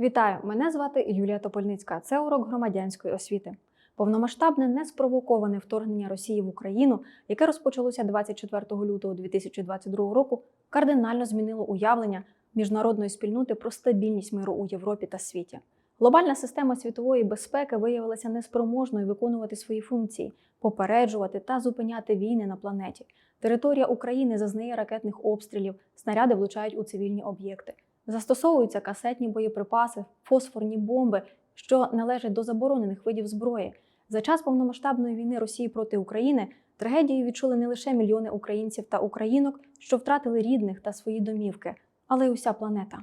Вітаю! Мене звати Юлія Топольницька. Це урок громадянської освіти. Повномасштабне неспровоковане вторгнення Росії в Україну, яке розпочалося 24 лютого 2022 року, кардинально змінило уявлення міжнародної спільноти про стабільність миру у Європі та світі. Глобальна система світової безпеки виявилася неспроможною виконувати свої функції, попереджувати та зупиняти війни на планеті. Територія України зазнає ракетних обстрілів, снаряди влучають у цивільні об'єкти. Застосовуються касетні боєприпаси, фосфорні бомби, що належать до заборонених видів зброї. За час повномасштабної війни Росії проти України трагедію відчули не лише мільйони українців та українок, що втратили рідних та свої домівки, але й уся планета.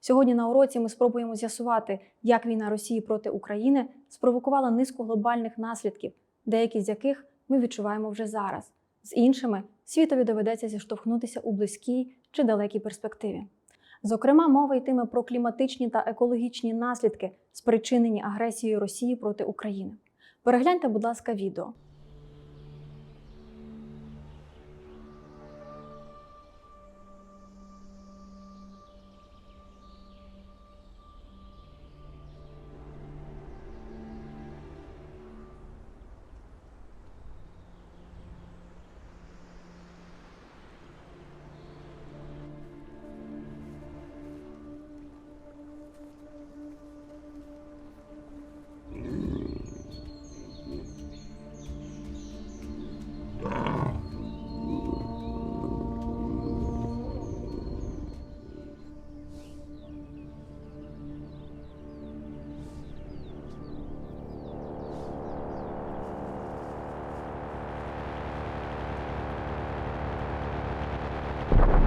Сьогодні на уроці ми спробуємо з'ясувати, як війна Росії проти України спровокувала низку глобальних наслідків, деякі з яких ми відчуваємо вже зараз. З іншими світові доведеться зіштовхнутися у близькій чи далекій перспективі. Зокрема, мова йтиме про кліматичні та екологічні наслідки, спричинені агресією Росії проти України. Перегляньте, будь ласка, відео. Thank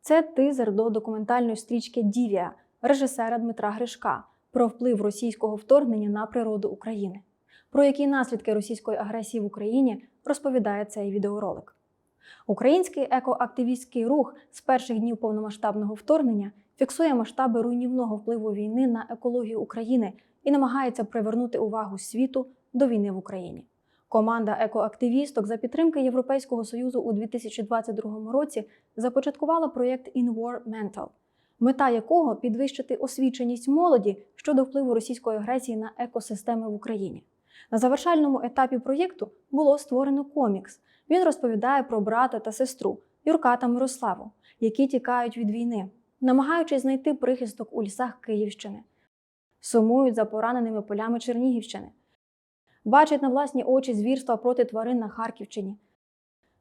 Це тизер до документальної стрічки Дівія режисера Дмитра Гришка про вплив російського вторгнення на природу України. Про які наслідки російської агресії в Україні розповідає цей відеоролик. Український екоактивістський рух з перших днів повномасштабного вторгнення фіксує масштаби руйнівного впливу війни на екологію України і намагається привернути увагу світу до війни в Україні. Команда екоактивісток за підтримки Європейського союзу у 2022 році започаткувала проєкт In War мета якого підвищити освіченість молоді щодо впливу російської агресії на екосистеми в Україні. На завершальному етапі проєкту було створено комікс. Він розповідає про брата та сестру Юрка та Мирославу, які тікають від війни, намагаючись знайти прихисток у лісах Київщини, сумують за пораненими полями Чернігівщини, бачать на власні очі звірства проти тварин на Харківщині,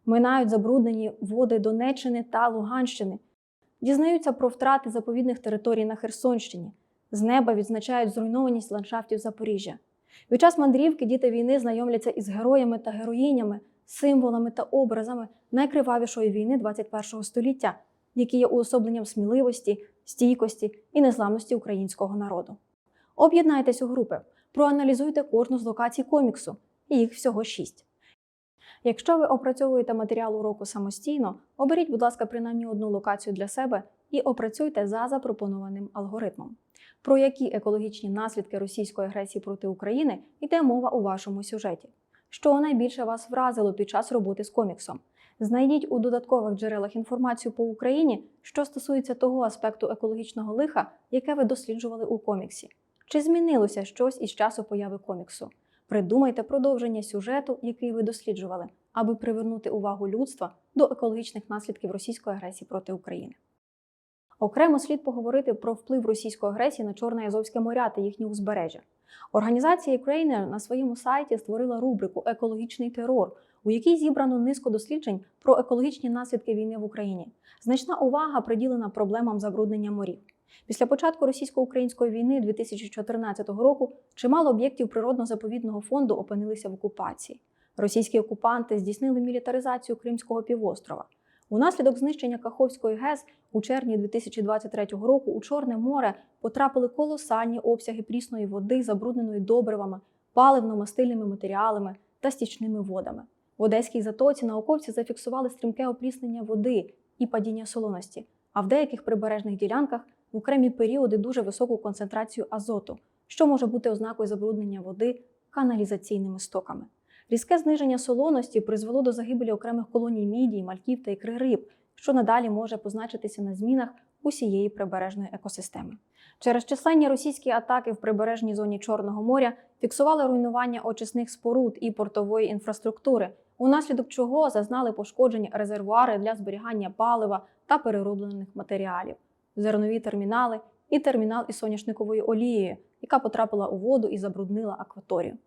минають забруднені води Донеччини та Луганщини, дізнаються про втрати заповідних територій на Херсонщині, з неба відзначають зруйнованість ландшафтів Запоріжжя. Під час мандрівки діти війни знайомляться із героями та героїнями, символами та образами найкривавішої війни 21 століття, які є уособленням сміливості, стійкості і незламності українського народу. Об'єднайтесь у групи, проаналізуйте кожну з локацій коміксу, їх всього шість. Якщо ви опрацьовуєте матеріал уроку самостійно, оберіть, будь ласка, принаймні одну локацію для себе і опрацюйте за запропонованим алгоритмом. Про які екологічні наслідки російської агресії проти України йде мова у вашому сюжеті? Що найбільше вас вразило під час роботи з коміксом? Знайдіть у додаткових джерелах інформацію по Україні, що стосується того аспекту екологічного лиха, яке ви досліджували у коміксі. Чи змінилося щось із часу появи коміксу? Придумайте продовження сюжету, який ви досліджували, аби привернути увагу людства до екологічних наслідків російської агресії проти України. Окремо слід поговорити про вплив російської агресії на Чорне Азовське моря та їхні узбережжя. Організація Ukrainer на своєму сайті створила рубрику Екологічний терор, у якій зібрано низку досліджень про екологічні наслідки війни в Україні. Значна увага приділена проблемам забруднення морів. Після початку російсько-української війни 2014 року чимало об'єктів природно-заповідного фонду опинилися в окупації. Російські окупанти здійснили мілітаризацію Кримського півострова. Унаслідок знищення Каховської ГЕС у червні 2023 року у Чорне море потрапили колосальні обсяги прісної води, забрудненої добривами, паливно-мастильними матеріалами та стічними водами. В Одеській затоці науковці зафіксували стрімке опріснення води і падіння солоності, а в деяких прибережних ділянках в окремі періоди дуже високу концентрацію азоту, що може бути ознакою забруднення води каналізаційними стоками. Різке зниження солоності призвело до загибелі окремих колоній мідій, мальків та ікри риб, що надалі може позначитися на змінах усієї прибережної екосистеми. Через численні російські атаки в прибережній зоні Чорного моря фіксували руйнування очисних споруд і портової інфраструктури, унаслідок чого зазнали пошкоджень резервуари для зберігання палива та перероблених матеріалів, зернові термінали і термінал із соняшниковою олією, яка потрапила у воду і забруднила акваторію.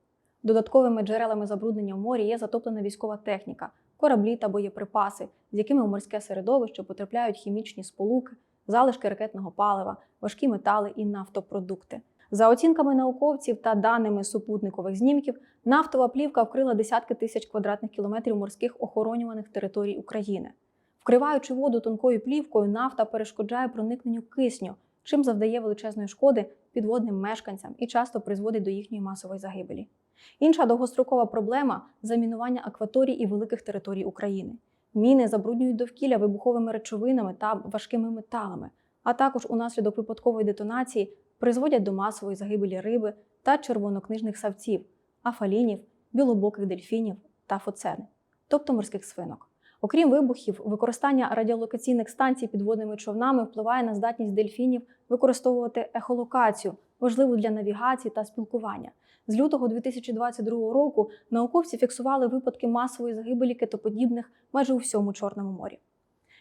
Додатковими джерелами забруднення в морі є затоплена військова техніка, кораблі та боєприпаси, з якими в морське середовище потрапляють хімічні сполуки, залишки ракетного палива, важкі метали і нафтопродукти. За оцінками науковців та даними супутникових знімків, нафтова плівка вкрила десятки тисяч квадратних кілометрів морських охоронюваних територій України. Вкриваючи воду тонкою плівкою, нафта перешкоджає проникненню кисню, чим завдає величезної шкоди підводним мешканцям і часто призводить до їхньої масової загибелі. Інша довгострокова проблема замінування акваторій і великих територій України. Міни забруднюють довкілля вибуховими речовинами та важкими металами, а також унаслідок випадкової детонації призводять до масової загибелі риби та червонокнижних савців, афалінів, білобоких дельфінів та фоцен, тобто морських свинок. Окрім вибухів, використання радіолокаційних станцій підводними човнами впливає на здатність дельфінів використовувати ехолокацію, важливу для навігації та спілкування. З лютого 2022 року науковці фіксували випадки масової загибелі китоподібних майже у всьому Чорному морі.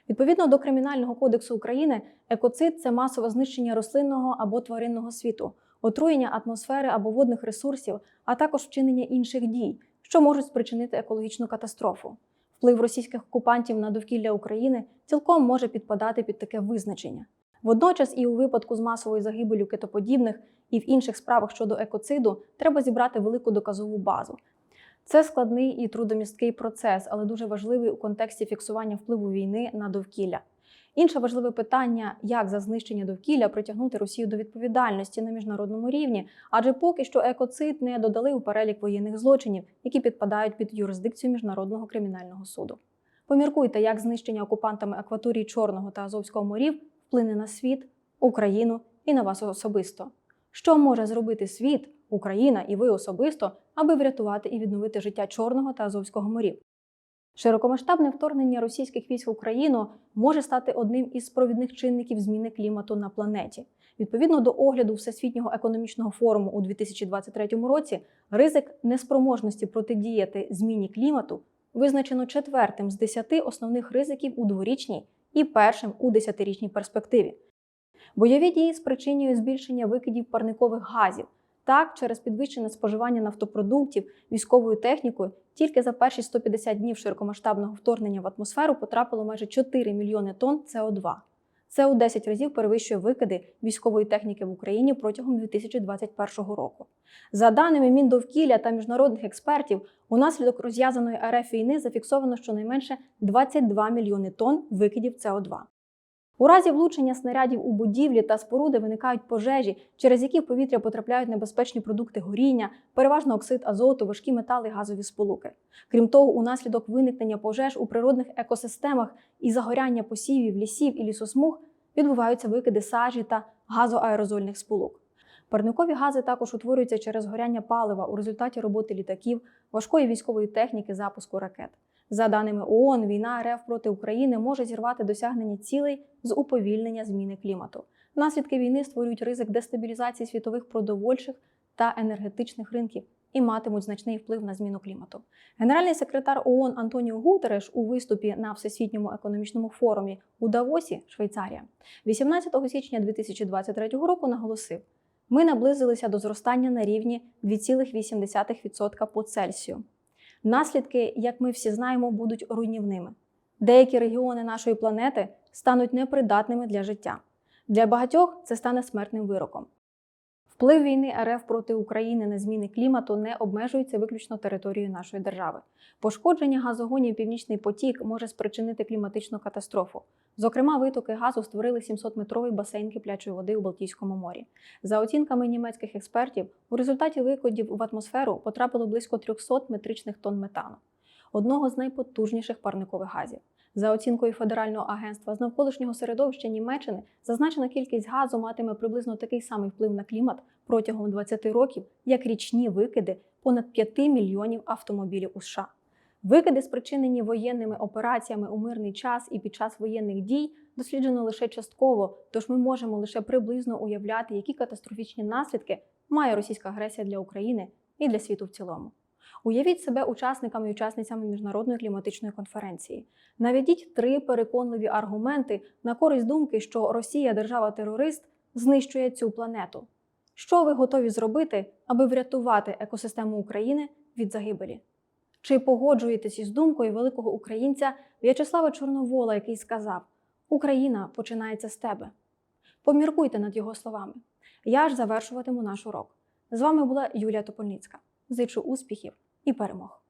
Відповідно до Кримінального кодексу України, екоцид це масове знищення рослинного або тваринного світу, отруєння атмосфери або водних ресурсів, а також вчинення інших дій, що можуть спричинити екологічну катастрофу. Вплив російських окупантів на довкілля України цілком може підпадати під таке визначення. Водночас, і у випадку з масовою загибелю китоподібних і в інших справах щодо екоциду треба зібрати велику доказову базу. Це складний і трудомісткий процес, але дуже важливий у контексті фіксування впливу війни на довкілля. Інше важливе питання, як за знищення довкілля притягнути Росію до відповідальності на міжнародному рівні, адже поки що екоцид не додали у перелік воєнних злочинів, які підпадають під юрисдикцію міжнародного кримінального суду. Поміркуйте, як знищення окупантами акваторії Чорного та Азовського морів вплине на світ, Україну і на вас особисто. Що може зробити світ, Україна і ви особисто, аби врятувати і відновити життя Чорного та Азовського морів? Широкомасштабне вторгнення російських військ в Україну може стати одним із провідних чинників зміни клімату на планеті. Відповідно до огляду Всесвітнього економічного форуму у 2023 році, ризик неспроможності протидіяти зміні клімату визначено четвертим з десяти основних ризиків у дворічній і першим у десятирічній перспективі. Бойові дії спричинюють збільшення викидів парникових газів. Так, через підвищене споживання нафтопродуктів, військовою технікою, тільки за перші 150 днів широкомасштабного вторгнення в атмосферу потрапило майже 4 мільйони тонн СО2. Це у 10 разів перевищує викиди військової техніки в Україні протягом 2021 року. За даними Міндовкілля та міжнародних експертів, унаслідок розв'язаної РФ війни зафіксовано щонайменше 22 мільйони тонн викидів СО2. У разі влучення снарядів у будівлі та споруди виникають пожежі, через які в повітря потрапляють небезпечні продукти горіння, переважно оксид азоту, важкі метали, газові сполуки. Крім того, унаслідок виникнення пожеж у природних екосистемах і загоряння посівів, лісів і лісосмуг відбуваються викиди сажі та газоаерозольних сполук. Парникові гази також утворюються через горяння палива у результаті роботи літаків, важкої військової техніки, запуску ракет. За даними ООН, війна РФ проти України може зірвати досягнення цілей з уповільнення зміни клімату. Наслідки війни створюють ризик дестабілізації світових продовольчих та енергетичних ринків і матимуть значний вплив на зміну клімату. Генеральний секретар ООН Антоніо Гутереш у виступі на Всесвітньому економічному форумі у Давосі, Швейцарія, 18 січня 2023 року наголосив: ми наблизилися до зростання на рівні 2,8% по Цельсію. Наслідки, як ми всі знаємо, будуть руйнівними. Деякі регіони нашої планети стануть непридатними для життя. Для багатьох це стане смертним вироком. Вплив війни РФ проти України на зміни клімату не обмежується виключно територією нашої держави. Пошкодження газогонів Північний потік може спричинити кліматичну катастрофу. Зокрема, витоки газу створили 700-метровий басейн киплячої води у Балтійському морі. За оцінками німецьких експертів, у результаті викидів в атмосферу потрапило близько 300 метричних тонн метану, одного з найпотужніших парникових газів. За оцінкою Федерального агентства з навколишнього середовища Німеччини, зазначена кількість газу матиме приблизно такий самий вплив на клімат протягом 20 років, як річні викиди понад 5 мільйонів автомобілів у США. Викиди, спричинені воєнними операціями у мирний час і під час воєнних дій, досліджено лише частково, тож ми можемо лише приблизно уявляти, які катастрофічні наслідки має російська агресія для України і для світу в цілому. Уявіть себе учасниками і учасницями міжнародної кліматичної конференції. Наведіть три переконливі аргументи на користь думки, що Росія, держава-терорист, знищує цю планету. Що ви готові зробити, аби врятувати екосистему України від загибелі? Чи погоджуєтесь із думкою великого українця В'ячеслава Чорновола, який сказав: Україна починається з тебе? Поміркуйте над його словами. Я ж завершуватиму наш урок. З вами була Юлія Топольницька. Зичу успіхів і перемог!